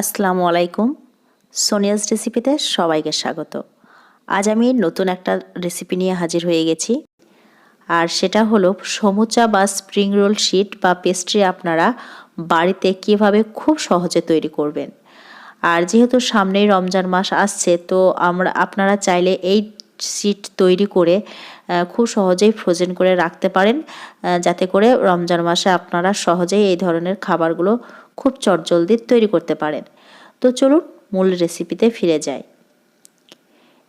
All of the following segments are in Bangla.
আসসালামু আলাইকুম। সোনিয়াস রেসিপিতে সবাইকে স্বাগত। আজ আমি নতুন একটা রেসিপি নিয়ে হাজির হয়ে গেছি। আর সেটা হলো সমুচা বা স্প্রিং রোল শিট বা পেস্ট্রি আপনারা বাড়িতে কীভাবে খুব সহজে তৈরি করবেন। আর যেহেতু সামনেই রমজান মাস আসছে, তো আমরা, আপনারা চাইলে এই শিট তৈরি করে খুব সহজেই ফ্রোজেন করে রাখতে পারেন যাতে করে রমজান মাসে আপনারা সহজেই এই ধরনের খাবারগুলো খুব চটজলদি তৈরি করতে পারেন। তো চলুন মূল রেসিপিতে ফিরে যাই।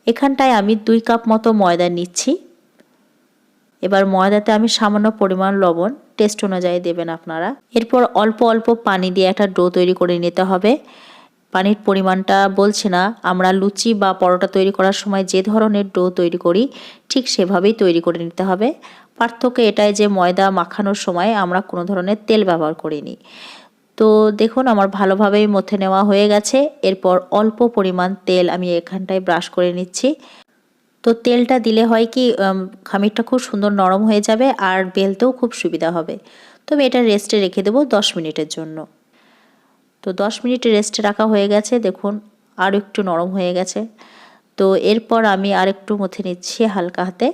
এখানটায় আমি দুই কাপ মতো ময়দা নিচ্ছি। এবার ময়দাতে আমি সামান্য পরিমাণ লবণ, টেস্ট অনুযায়ী দেবেন আপনারা। এরপর অল্প অল্প পানি দিয়ে একটা ডো তৈরি করে নিতে হবে। পানির পরিমাণটা বলছে না, আমরা লুচি বা পরোটা তৈরি করার সময় যে ধরনের ডো তৈরি করি, ঠিক সেভাবেই তৈরি করে নিতে হবে। পার্থক্য এটাই যে ময়দা মাখানোর সময় আমরা কোনো ধরনের তেল ব্যবহার করিনি। তো দেখুন, আমার ভালোভাবেই মথে নেওয়া হয়ে গেছে। এরপর অল্প পরিমাণ তেল আমি এখানটায় ব্রাশ করে নিচ্ছি। তো তেলটা দিলে হয় কি খামিরটা খুব সুন্দর নরম হয়ে যাবে আর বেলতেও খুব সুবিধা হবে। তো আমি এটা রেস্টে রেখে দেবো দশ মিনিটের জন্য। তো দশ মিনিট রেস্টে রাখা হয়ে গেছে, দেখুন আর একটু নরম হয়ে গেছে। তো এরপর আমি আর একটু মথে নিচ্ছি হালকা হাতে।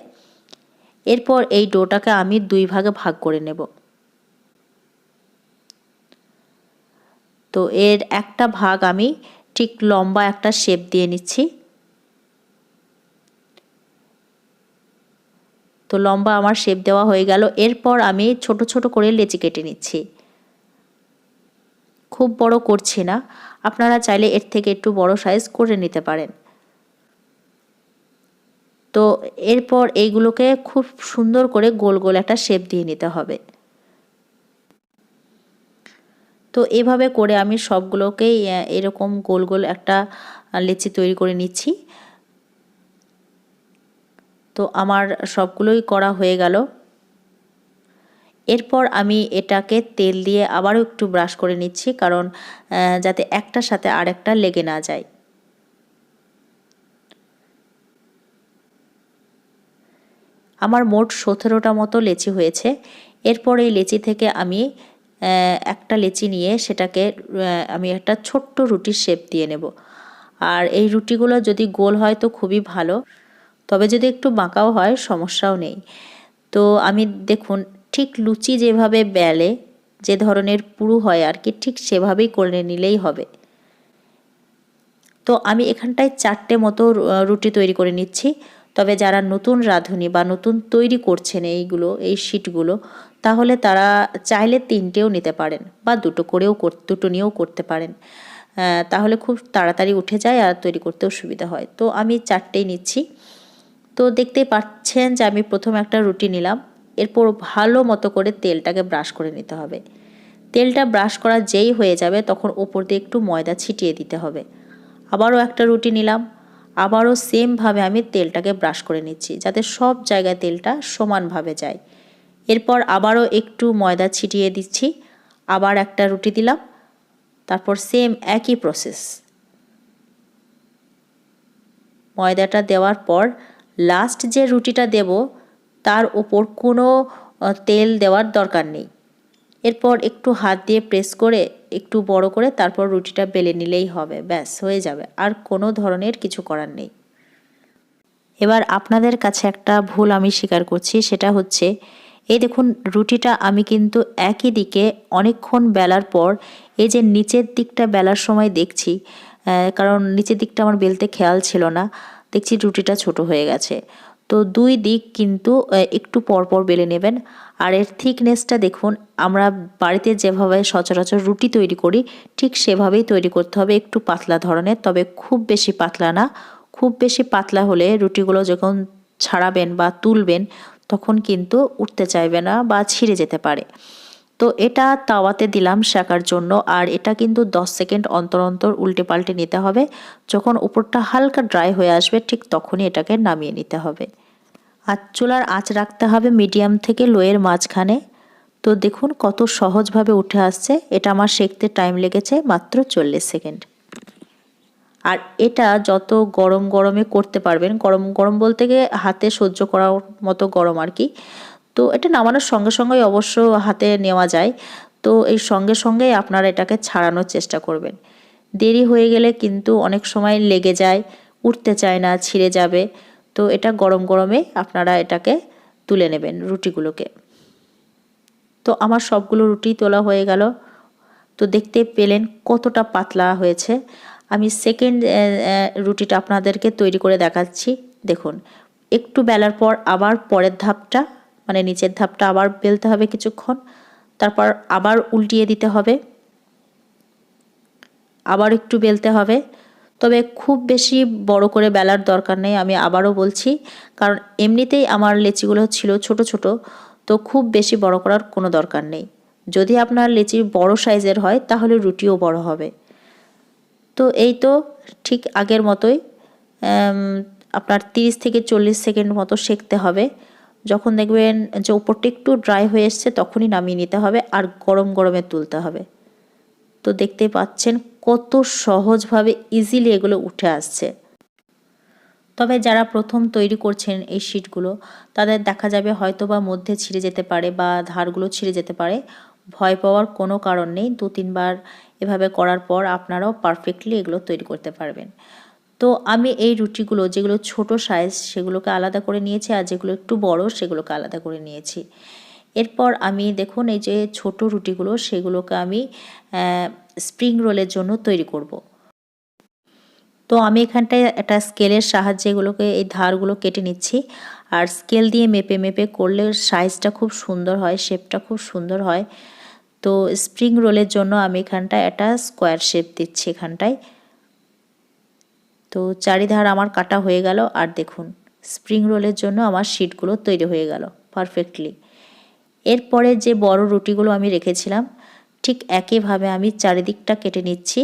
এরপর এই ডোটাকে আমি দুই ভাগে ভাগ করে নেব। তো এর একটা ভাগ আমি ঠিক লম্বা একটা শেপ দিয়ে নিচ্ছি। তো লম্বা আমার শেপ দেওয়া হয়ে গেল। এরপর আমি ছোট ছোট করে লেচি কেটে নিচ্ছি। খুব বড় করছি না। আপনারা চাইলে এর থেকে একটু বড় সাইজ করে নিতে পারেন। তো এরপর এইগুলোকে খুব সুন্দর করে গোল গোল একটা শেপ দিয়ে নিতে হবে। তো এভাবে করে আমি সবগুলোকেই এরকম গোল গোল একটা লেচি তৈরি করে নিচ্ছি। তো আমার সবগুলোই করা হয়ে গেল। এরপর আমি এটাকে তেল দিয়ে আবারও একটু ব্রাশ করে নিচ্ছি, কারণ যাতে একটার সাথে আরেকটা লেগে না যায়। আমার মোট সতেরোটা মতো লেচি হয়েছে। এরপর এই লেচি থেকে আমি একটা লেচি নিয়ে সেটাকে আমি একটা ছোট্ট রুটির শেপ দিয়ে নেব। আর এই রুটিগুলো যদি গোল হয় তো খুবই ভালো, তবে যদি একটু বাঁকাও হয় সমস্যাও নেই। তো আমি দেখুন, ঠিক লুচি যেভাবে বেলে, যে ধরনের পুরু হয় আর কি, ঠিক সেভাবেই করে নিলেই হবে। তো আমি এখানটায় চারটে মতো রুটি তৈরি করে নিচ্ছি। তবে যারা নতুন রাঁধুনি বা নতুন তৈরি করছেন এইগুলো, এই শিটগুলো, তাহলে তারা চাইলে তিনটেও নিতে পারেন বা দুটো করেও দুটো নিয়েও করতে পারেন। তাহলে খুব তাড়াতাড়ি উঠে যায় আর তৈরি করতেও সুবিধা হয়। তো আমি চারটেই নিচ্ছি। তো দেখতেই পাচ্ছেন যে আমি প্রথম একটা রুটি নিলাম। এরপর ভালো মতো করে তেলটাকে ব্রাশ করে নিতে হবে। তেলটা ব্রাশ করা যেই হয়ে যাবে তখন ওপর দিয়ে একটু ময়দা ছিটিয়ে দিতে হবে। আবারও একটা রুটি নিলাম। আবারও সেমভাবে আমি তেলটাকে ব্রাশ করে নিচ্ছি, যাতে সব জায়গায় তেলটা সমানভাবে যায়। এরপর আবারও একটু ময়দা ছিটিয়ে দিচ্ছি, আবার একটা রুটি দিলাম, তারপর সেম একই প্রসেস ময়দাটা দেওয়ার পর লাস্ট যে রুটিটা দেব, তার ওপর কোনো তেল দেওয়ার দরকার নেই। এরপর একটু হাত দিয়ে প্রেস করে একটু বড় করে তারপর রুটিটা বেলে নিলেই হবে, ব্যাস, হয়ে যাবে। আর কোনো ধরনের কিছু করার নেই। এবার আপনাদের কাছে একটা ভুল আমি স্বীকার করছি, সেটা হচ্ছে, এই দেখুন, রুটিটা আমি কিন্তু একই দিকে অনেকক্ষণ বেলার পর, এই যে নিচের দিকটা বেলার সময় দেখছি কারণ নিচের দিকটা আমার বেলতে খেয়াল ছিল না, দেখছি রুটিটা ছোট হয়ে গেছে। তো দুই দিক কিন্তু একটু পরপর বেলে নেবেন। আর এর থিকনেসটা দেখুন, আমরা বাড়িতে যেভাবে সচরাচর রুটি তৈরি করি, ঠিক সেভাবেই তৈরি করতে হবে একটু পাতলা ধরনের, তবে খুব বেশি পাতলা না। খুব বেশি পাতলা হলে রুটিগুলো যখন ছাড়াবেন বা তুলবেন, তখন কিন্তু উঠতে চাইবে না বা ছিঁড়ে যেতে পারে। তো এটা তাওয়াতে দিলাম শেখার জন্য, আর এটা কিন্তু 10 সেকেন্ড অন্তর অন্তর উল্টে পাল্টে নিতে হবে। যখন উপরটা হালকা ড্রাই হয়ে আসবে, ঠিক তখনই এটাকে নামিয়ে নিতে হবে। আর চুলার আঁচ রাখতে হবে মিডিয়াম থেকে লোয়ের মাঝখানে। তো দেখুন কত সহজভাবে উঠে আসছে। এটা আমার শেখতে টাইম লেগেছে মাত্র চল্লিশ সেকেন্ড। আর এটা যত গরম গরমে করতে পারবেন, গরম গরম বলতে গিয়ে হাতে সহ্য করার মতো গরম আর কি। তো এটা নামানোর সঙ্গে সঙ্গেই অবশ্য হাতে নেওয়া যায়। তো এই সঙ্গে সঙ্গেই আপনারা এটাকে ছাড়ানোর চেষ্টা করবেন। দেরি হয়ে গেলে কিন্তু অনেক সময় লেগে যায়, উঠতে চায় না, ছিঁড়ে যাবে। তো এটা গরম গরমে আপনারা এটাকে তুলে নেবেন রুটিগুলোকে। তো আমার সবগুলো রুটি তোলা হয়ে গেল। তো দেখতে পেলেন কতটা পাতলা হয়েছে। আমি সেকেন্ড রুটিটা আপনাদেরকে তৈরি করে দেখাচ্ছি। দেখুন, একটু বেলার পর আবার পরের ধাপটা মানে নিচের ধাপটা আবার বেলতে হবে কিছুক্ষণ। তারপর আবার উল্টিয়ে দিতে হবে। আবার একটু বেলতে হবে। তবে খুব বেশি বড় করে বেলার দরকার নেই, আমি আবারও বলছি। কারণ এমনিতেই আমার লেচিগুলো ছিল ছোট ছোট, তো খুব বেশি বড় করার কোনো দরকার নেই। যদি আপনার লেচি বড় সাইজের হয়, তাহলে রুটিও বড় হবে। তো এই তো ঠিক আগের মতোই আপনার তিরিশ থেকে চল্লিশ সেকেন্ড মতো সেঁকতে হবে। যখন দেখবেন যে ওপরটা একটু ড্রাই হয়ে এসছে, তখনই নামিয়ে নিতে হবে, আর গরম গরমে তুলতে হবে। তো দেখতে পাচ্ছেন কত সহজভাবে ইজিলি এগুলো উঠে আসছে। তবে যারা প্রথম তৈরি করছেন এই শিটগুলো তাদের দেখা যাবে হয়তো বা মধ্যে ছিঁড়ে যেতে পারে বা ধারগুলো ছিঁড়ে যেতে পারে। ভয় পাওয়ার কোনো কারণ নেই, দু তিনবার এভাবে করার পর আপনারাও পারফেক্টলি এগুলো তৈরি করতে পারবেন। তো আমি এই রুটিগুলো, যেগুলো ছোট সাইজ সেগুলোকে আলাদা করে নিয়েছি আর যেগুলো একটু বড়, সেগুলোকে আলাদা করে নিয়েছি। এরপর আমি দেখুন এই যে ছোট রুটিগুলো, সেগুলোকে আমি স্প্রিং রোলের জন্য তৈরি করব। তো আমি এখানটায় একটা স্কেলের সাহায্যে এগুলোকে, এই ধারগুলো কেটে নিচ্ছি। আর স্কেল দিয়ে মেপে মেপে করলে সাইজটা খুব সুন্দর হয় শেপটা খুব সুন্দর হয়। তো স্প্রিং রোলের জন্য আমি এখানটায় একটা স্কোয়ার শেপ দিচ্ছি এখানটায়। তো চারিধার আমার কাটা হয়ে গেল, আর দেখুন স্প্রিং রোলের জন্য আমার শিটগুলো তৈরি হয়ে গেল পারফেক্টলি এরপরে যে বড় রুটিগুলো আমি রেখেছিলাম, ঠিক একইভাবে আমি চারিদিকটা কেটে নিচ্ছি।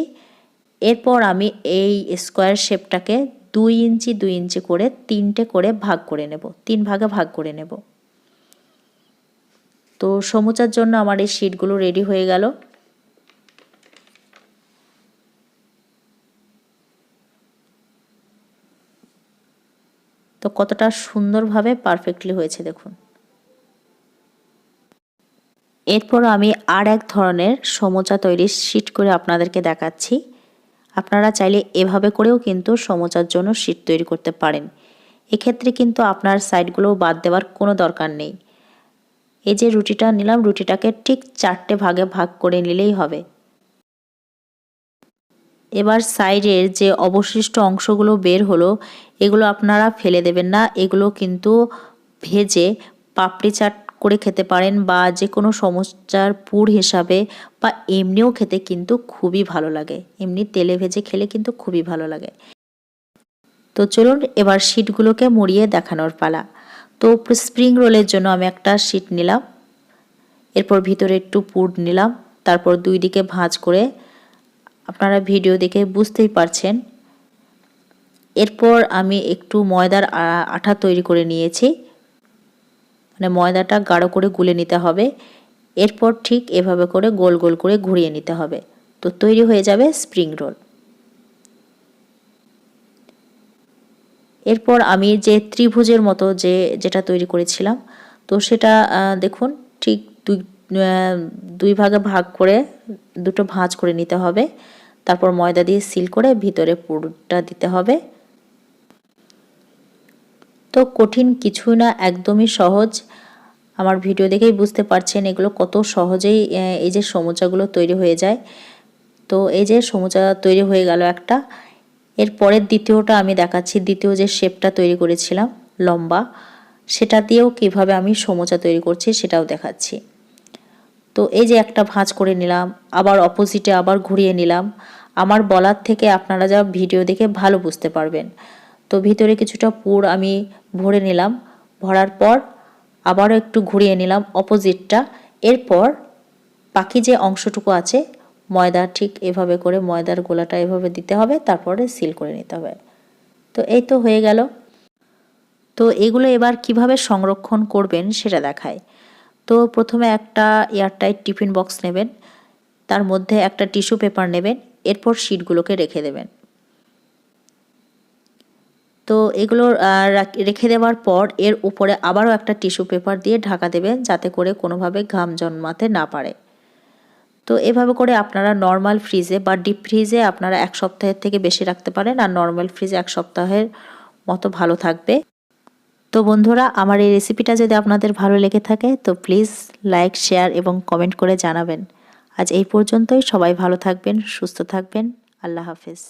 এরপর আমি এই স্কোয়ার শেপটাকে দুই ইঞ্চি দুই ইঞ্চি করে তিনটে করে ভাগ করে নেব, তিন ভাগে ভাগ করে নেব। তো সমুচার জন্য আমার এই শিটগুলো রেডি হয়ে গেল। তো কতটা সুন্দরভাবে পারফেক্টলি হয়েছে দেখুন। এরপর আমি আর এক ধরনের সমোচা তৈরির শিট করে আপনাদেরকে দেখাচ্ছি। আপনারা চাইলে এভাবে করেও কিন্তু সমোচার জন্য শিট তৈরি করতে পারেন। এক্ষেত্রে কিন্তু আপনার সাইডগুলো বাদ দেওয়ার কোনো দরকার নেই। এই যে রুটিটা নিলাম, রুটিটাকে ঠিক চারটে ভাগে ভাগ করে নিলেই হবে। এবার সাইডের যে অবশিষ্ট অংশগুলো বের হলো, এগুলো আপনারা ফেলে দেবেন না। এগুলো কিন্তু ভেজে পাপড়ি চাট করে খেতে পারেন বা যে কোনো সমস্যার পুর হিসাবে বা এমনিও খেতে কিন্তু খুবই ভালো লাগে। এমনি তেলে ভেজে খেলে কিন্তু খুবই ভালো লাগে। তো চলুন এবার শিটগুলোকে মুড়িয়ে দেখানোর পালা। তো স্প্রিং রোলের জন্য আমি একটা শিট নিলাম। এরপর ভিতরে একটু পুর নিলাম। তারপর দুই দিকে ভাঁজ করে আপনারা ভিডিও দেখে বুঝতেই পারছেন। এরপর আমি একটু ময়দার আঠা তৈরি করে নিয়েছি। মানে ময়দাটা গাঢ় করে গুলে নিতে হবে। এরপর ঠিক এভাবে করে গোল গোল করে ঘুরিয়ে নিতে হবে। তো তৈরি হয়ে যাবে স্প্রিং রোল এরপর আমি যে ত্রিভুজের মতো যে, যেটা তৈরি করেছিলাম, তো সেটা দেখুন, ঠিক দুই দুই ভাগে ভাগ করে দুটো ভাঁজ করে নিতে হবে। তারপর ময়দা দিয়ে সিল করে ভিতরে পুরটা দিতে হবে। কঠিন কিছুই না, একদমই সহজ। আমার ভিডিও দেখেই বুঝতে পারছেন এগুলো কত সহজেই এই যে সমুচাগুলো তৈরি হয়ে যায়। তো এই যে সমুচা তৈরি হয়ে গেল একটা। এর পরের দ্বিতীয়টা আমি দেখাচ্ছি। দ্বিতীয় যে শেপটা তৈরি করেছিলাম, লম্বা, সেটা দিয়েও কীভাবে আমি সমুচা তৈরি করছি সেটাও দেখাচ্ছি। তো এই যে একটা ভাঁজ করে নিলাম, আবার অপোজিটে আবার ঘুরিয়ে নিলাম। আমার বলার থেকে আপনারা যা ভিডিও দেখে ভালো বুঝতে পারবেন। তো ভিতরে কিছুটা পুর আমি ভরে নিলাম। ভরার পর আবারও একটু ঘুরিয়ে নিলাম অপোজিটটা। এরপর বাকি যে অংশটুকু আছে, ময়দা ঠিক এভাবে করে, ময়দার গোলাটা এভাবে দিতে হবে, তারপরে সিল করে নিতে হবে। তো এই তো হয়ে গেল। তো এগুলো এবার কীভাবে সংরক্ষণ করবেন সেটা দেখায় তো প্রথমে একটা এয়ারটাইট টিফিন বক্স নেবেন, তার মধ্যে একটা টিস্যু পেপার নেবেন, এরপর শিটগুলোকে রেখে দেবেন। তো এগুলো রেখে দেওয়ার পর এর উপরে আবারও একটা টিস্যু পেপার দিয়ে ঢাকা দেবেন যাতে করে কোনোভাবে ঘাম জন্মাতে না পারে। তো এভাবে করে আপনারা নর্মাল ফ্রিজে বা ডিপ ফ্রিজে আপনারা এক সপ্তাহের থেকে বেশি রাখতে পারেন আর নর্মাল ফ্রিজে এক সপ্তাহের মতো ভালো থাকবে। তো বন্ধুরা, আমার এই রেসিপিটা যদি আপনাদের ভালো লেগে থাকে, তো প্লিজ লাইক শেয়ার এবং কমেন্ট করে জানাবেন। আজ এই পর্যন্তই। সবাই ভালো থাকবেন, সুস্থ থাকবেন। আল্লাহ হাফেজ।